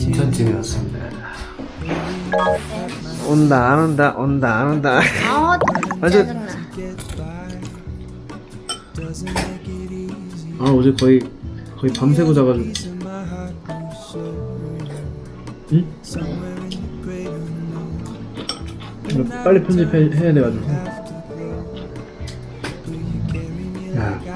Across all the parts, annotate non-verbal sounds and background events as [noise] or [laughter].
인천쯤에 왔습니다. 온다 안 온다 온다 안 온다 아. 짜증나. Easy. 아 어제 거의 거의 밤새고 자가지고. 응? 빨리 편집해야 돼가지고 야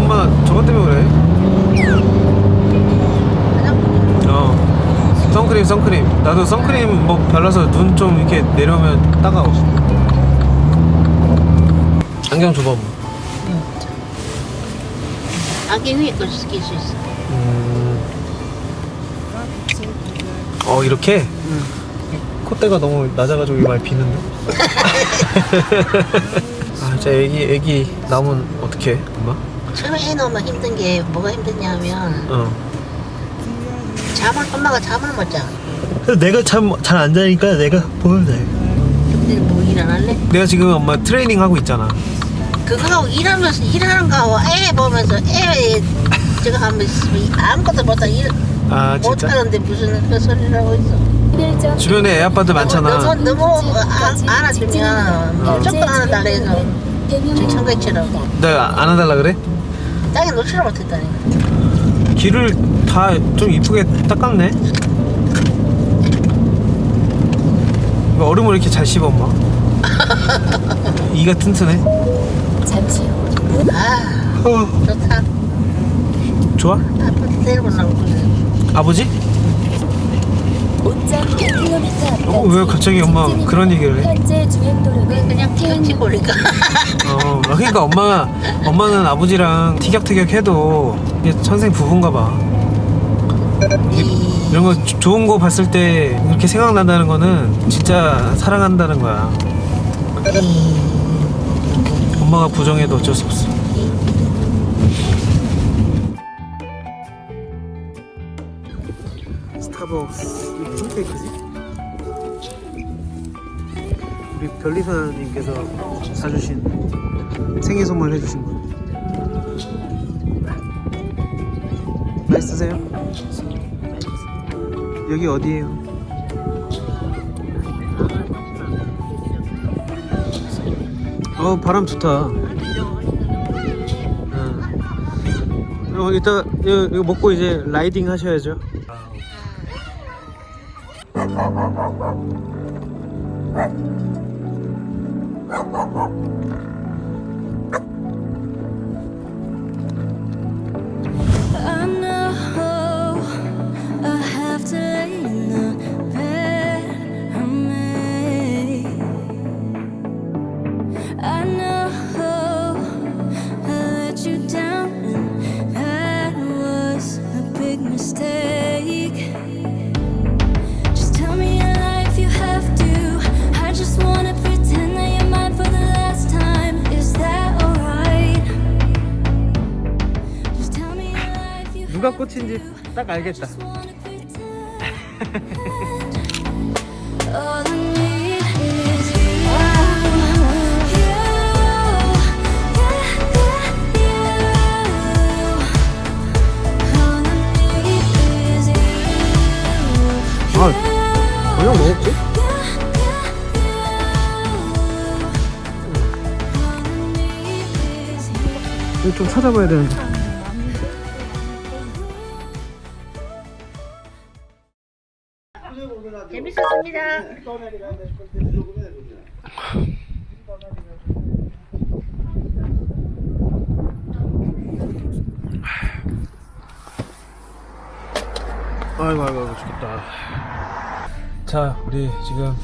엄마 저것 때문에 그래. 어. 선크림 선크림. 나도 선크림 뭐 발라서 눈 좀 이렇게 내려오면 따가워. 안경 줘봐 뭐. 안경 위에 걸 쓰길 수 있어. 어 이렇게? 콧대가 너무 낮아가지고 많이 비는데? [laughs] 아 진짜 애기 애기 남은 어떻게 엄마? 처음에 애 넣으면 힘든 게 뭐가 힘드냐면 어 잠을 엄마가 잠을 못 자. 내가 참 잘 안 자니까 내가 보면 돼 근데 뭐 일어날래? 내가 지금 엄마 트레이닝 하고 있잖아 그거하고 일하면서 일하는 거하고 애 보면서 애 저거 하면 아무것도 못하 일 아 진짜? 못하는데 무슨 그 소리를 하고 있어. 주변에 애 아빠들 많잖아 너무 너무 아, 안아주면 무조건 안아달라 해서 청청개처럼 내가 안아달라 그래? 땅에 놓지를 못했다니. 귀를 다좀 이쁘게 닦았네 이거 얼음을 이렇게 잘 씹어 엄마 [laughs] 이가 튼튼해 잠시 후 아 어, 좋다. 좋아? 아파트 데리고 나오고 그래. 아버지? 옷장 100km 어, 왜 갑자기 엄마 그런 얘기를 해? 현재 주행 도로는 그냥 경치 보니까. 어, 아, 그러니까 엄마, 엄마는 아버지랑 티격태격 해도 이게 천생 부부인가 봐. 이- 이런 거 조- 좋은 거 봤을 때 이렇게 생각난다는 거는 진짜 사랑한다는 거야. 엄마가 부정해도 어쩔 수 없어. 스타벅스 케이크지? 우리 별리사님께서 사주신 생일 선물 해주신 거. 맛있으세요? 여기 어디예요? 어 바람 좋다. 응. 어 이따 이거, 이거 먹고 이제 라이딩 하셔야죠. Thank you. Need is you. 아, 그냥 먹었지? 이거 좀 찾아봐야 되는데. 재밌었습니다. 아이고 아이고 아이고 죽겠다. 자, 우리 지금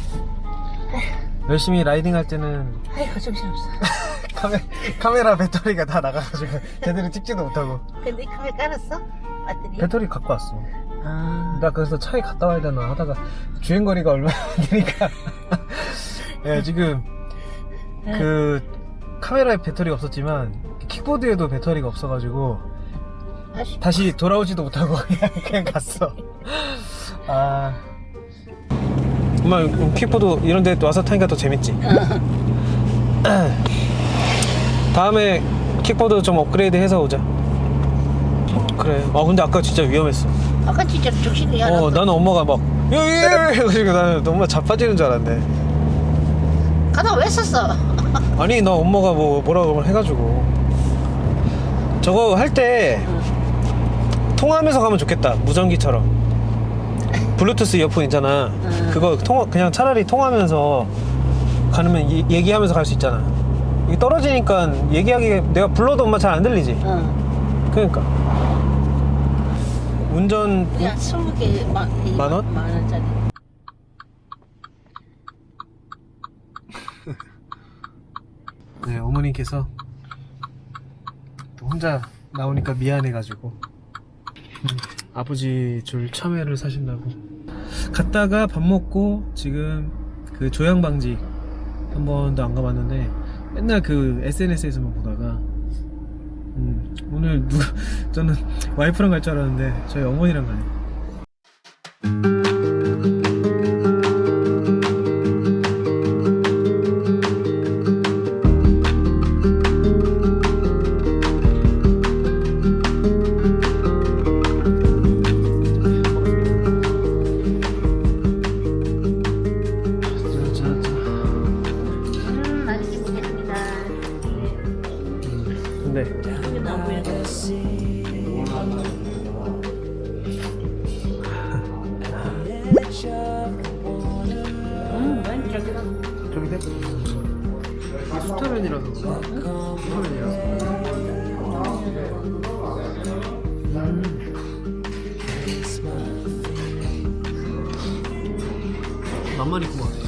열심히 라이딩 할 때는 아이고 정신없어. [laughs] 카메, 카메라 배터리가 다 나가가지고 제대로 찍지도 못하고 근데 카메 깔았어? 배터리? 배터리 갖고 왔어 아. 나 그래서 차에 갔다 와야 되나 하다가 주행거리가 얼마 안 [laughs] 되니까. 예, 지금 그 카메라에 배터리가 없었지만 킥보드에도 배터리가 없어가지고 아쉽. 다시 돌아오지도 못하고 [laughs] 그냥, 그냥 갔어. 아. 엄마 킥보드 이런 데 와서 타니까 더 재밌지? [laughs] 다음에 킥보드 좀 업그레이드 해서 오자. 그래. 아 근데 아까 진짜 위험했어 아까 진짜 적신이 하나. 어 나는 엄마가 막 예예 해가지고 나는 엄마 자빠지는 줄 알았네. 가다 왜 썼어? [laughs] 아니 나 엄마가 뭐 뭐라고 해가지고. 저거 할 때 통화하면서 가면 좋겠다. 무전기처럼. 블루투스 이어폰 있잖아. 음. 그거 통화 그냥 차라리 통화하면서 가면 이- 얘기하면서 갈 수 있잖아. 이게 떨어지니까 얘기하기 내가 불러도 엄마 잘 안 들리지? 응. 그러니까 운전 그냥 스무 개 만, 원? 만 원짜리. [laughs] 네, 어머니께서 또 혼자 나오니까 미안해가지고 음, [laughs] 아버지 줄 참외를 사신다고 갔다가 밥 먹고 지금 그 조양방지 한 번도 안 가봤는데 맨날 그 SNS에서만 보다가 음, 오늘 누 [laughs] 저는 와이프랑 갈 줄 알았는데 저희 어머니랑 가네 수타면이라서 그런가? 수타면이라서 만만히구만